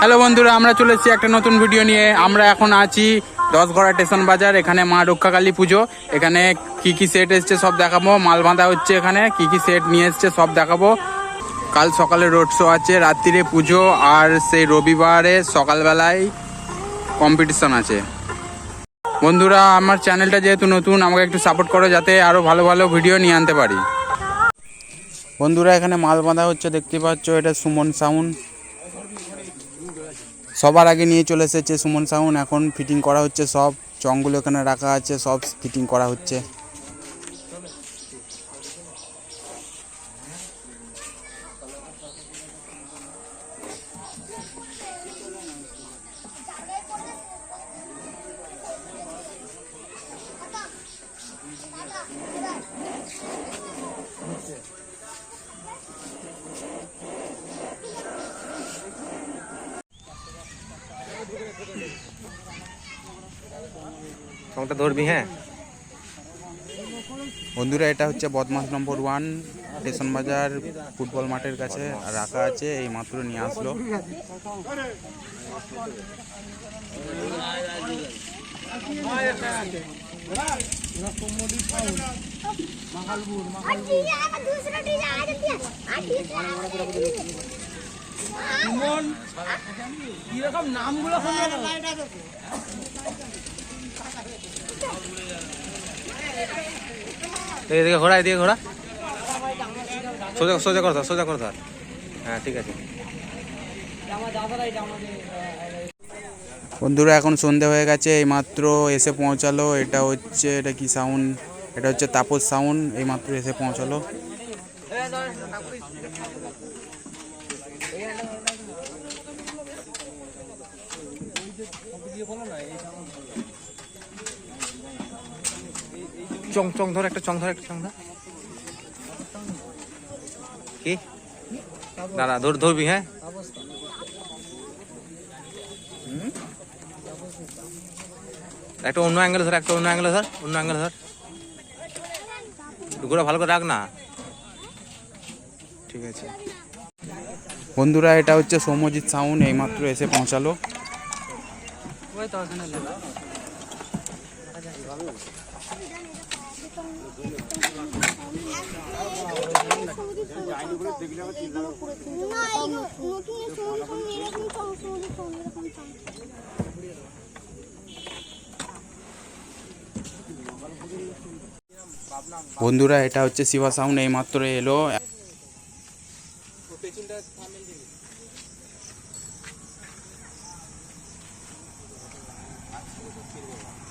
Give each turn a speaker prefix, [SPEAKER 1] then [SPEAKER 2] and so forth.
[SPEAKER 1] Hello বন্ধুরা, আমরা চলে এসেছি একটা নতুন ভিডিও নিয়ে। আমরা এখন আছি দশগড়া স্টেশন বাজার, এখানে মা রক্ষাকালী পুজো। এখানে কি কি সেট এসছে সব দেখাবো। মাল বাঁধা হচ্ছে এখানে, কি কি সেট নিয়ে এসছে সব দেখাবো। কাল সকালে রোড শো আছে, রাত্রিরে পুজো, আর সেই রবিবারে সকালবেলায় কম্পিটিশন আছে। বন্ধুরা, আমার চ্যানেলটা যেহেতু নতুন, আমাকে একটু সাপোর্ট করো যাতে আরও ভালো ভালো ভিডিও নিয়ে আনতে পারি। বন্ধুরা, এখানে মাল বাঁধা হচ্ছে, দেখতে পাচ্ছ, এটা সুমন সাউন্ড। সবার আগে নিয়ে চলে এসেছে সুমন সাউন। এখন ফিটিং করা হচ্ছে সব। চংগুলো এখানে রাখা আছে, সব ফিটিং করা হচ্ছে।
[SPEAKER 2] ধরবি হ্যাঁ?
[SPEAKER 1] বন্ধুরা এটা হচ্ছে বদমাস নম্বর ওয়ান স্টেশন বাজার ফুটবল মাঠের কাছে রাখা আছে এই মাত্র নিয়ে আসলো।
[SPEAKER 3] সুমন
[SPEAKER 2] এদিকে ঘোরা এদিকে ঘোরা। সোজা সোজা কর সোজা কর ধর হ্যাঁ ঠিক আছে।
[SPEAKER 1] বন্ধুরা এখন সন্ধে হয়ে গেছে এই মাত্র এসে পৌঁছালো। এটা হচ্ছে এটা কি সাউন্ড এটা হচ্ছে তাপস সাউন্ড এই মাত্র এসে পৌঁছালো।
[SPEAKER 2] চং চং, ধর একটা চং, ধর একটা চং, ধর। কি? দাঁড়া, ধর, ধরবি হ্যাঁ? একটা অন্য অ্যাঙ্গেলে ধর, একটা অন্য অ্যাঙ্গেলে ধর, অন্য অ্যাঙ্গেলে ধর। ঘোরা, ভালো করে রাখ না। ঠিক আছে।
[SPEAKER 1] বন্ধুরা, এটা হচ্ছে সৌম্যজিৎ সাউন্ড, এইমাত্র এসে পৌঁছালো। বন্ধুরা, এটা হচ্ছে শিবা সাউন্ড, এইমাত্র এলো। পেছনটা থামেন দিবি আচ্ছা